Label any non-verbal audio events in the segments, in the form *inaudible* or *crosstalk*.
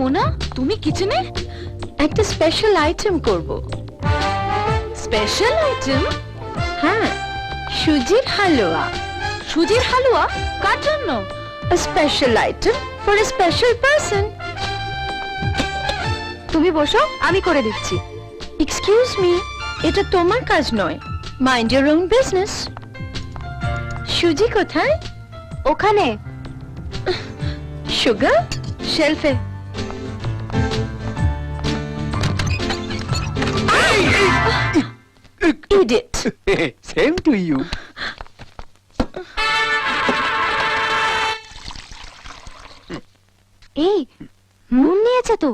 মোনা, তুমি কিচেনে একটা স্পেশাল আইটেম করব। স্পেশাল আইটেম হ্যাঁ সুজির হালুয়া। সুজির হালুয়া? কার জন্য? Special item for a special person তুমি বসো, আমি করে দিচ্ছি। এক্সকিউজ মি এটা তোমার কাজ নয়। মাইন্ড ইওর ওন বিজনেস সুজি কোথায়? ওখানে। সুগার শেলফে ইডিট সেম টু ইউ এই নুন নিয়েছে তো।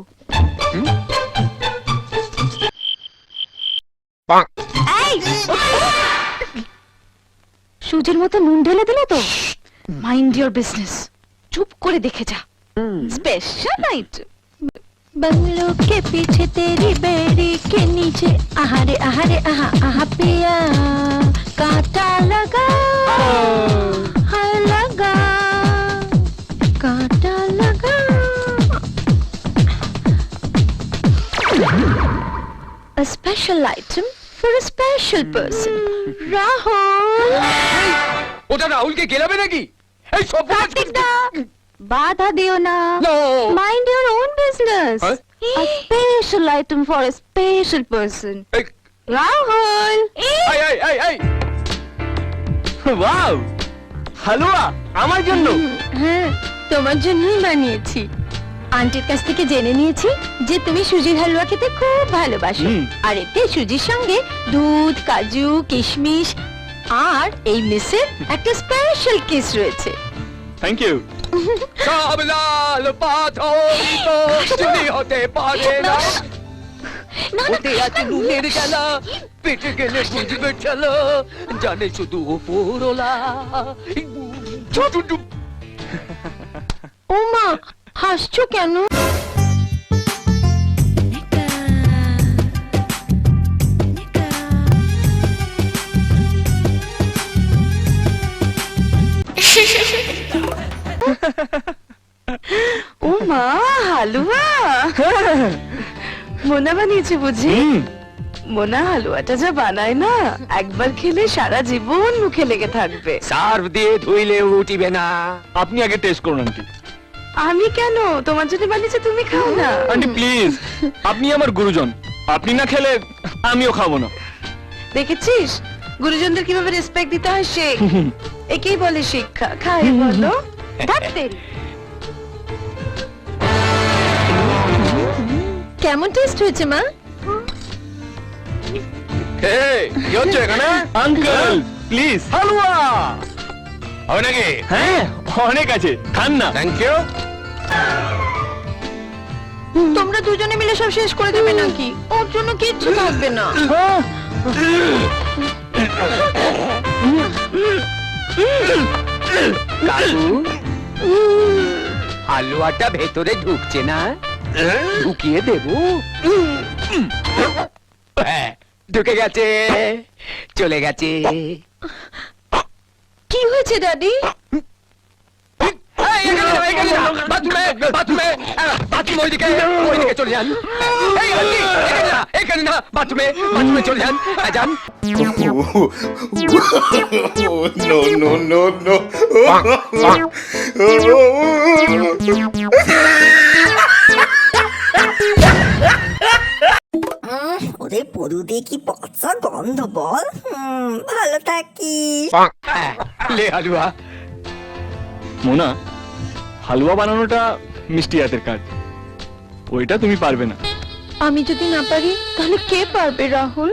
সুজির মতো নুন ঢেলে দিলে তো। মাইন্ড ইওর বিজনেস চুপ করে দেখে যা। স্পেশাল আইটেম बंगलों के पीछे तेरी बेड़ी के नीचे आहारे आहारे आहा आहा पिया कांटा लगा हाँ लगा कांटा लगा A special item for a special person. Rahul उधर राहुल के गेला में लगी। बाधा दियो ना। No. Mind your own business Huh? a special item for a special person. Rahul এই এই এই এই ওয়াও হালুয়া আমার জন্য। হ্যাঁ তোমার জন্যই বানিয়েছি। আন্টির কাছ থেকে জেনে নিয়েছি যে তুমি সুজির হালুয়া খেতে খুব ভালোবাসো। আর এতে সুজির সঙ্গে দুধ কাজু কিশমিশ আর এই মিসের একটা স্পেশাল কিস রয়েছে। থ্যাংক ইউ সব লাল পাথর তো চুরি হতে পারে না। ওতে আছে নুনের গেলা। পেটে গেলে বুঝবে চলো। জানে শুধু ওপরওলা ও মা হাসছো কেন? *laughs* *laughs* ও মা হালুয়া। মোনা বানিয়েছে বুঝি? মোনা হালুয়াটা যা বানায় না একবার খেলে সারা জীবন মুখে লেগে থাকবে। সার্ভ দিয়ে ধুইলে উঠিবে না। আপনি আগে টেস্ট করুন আন্টি। আমি কেন? তোমার জন্য বানিয়েছে তুমি খাও না। আন্টি প্লিজ আপনি আমার গুরুজন। আপনি না খেলে আমিও খাব না। দেখেছিস? গুরুজনদের কীভাবে রেসপেক্ট দিতে হয় শেখ *laughs* একেই বলে শিক্ষা। খাই বলো। কেমন টেস্ট হয়েছে মা? কি হচ্ছে এখানে? আঙ্কেল প্লিজ হালুয়া! হবে নাকি? হ্যাঁ অনেক আছে। খান না। থ্যাংক ইউ তোমরা দুজনে মিলে সব শেষ করে দেবে নাকি? ওর জন্য কিচ্ছু থাকবে না। কাকু হালুয়াটা ভেতরে ঢুকছে না? ঢুকিয়ে দেব? হ্যাঁ, ঢুকে গেছে চলে গেছে। কি হয়েছে দাদি? বাথরুমে বাথরুমে বাথরুম ওইদিকে ওইদিকে চলে যান। এই এখানে না বাথরুমে বাথরুমে চলে যান no. উম, ওদের পদু দিয়ে কি পচা গন্ধ বল? ভালো থাকি। লে হালুয়া। মোনা হালুয়া বানানোটা মিষ্টি হাতের কাজ। ওইটা তুমি পারবে না। আমি যদি না পারি তাহলে কে পারবে রাহুল?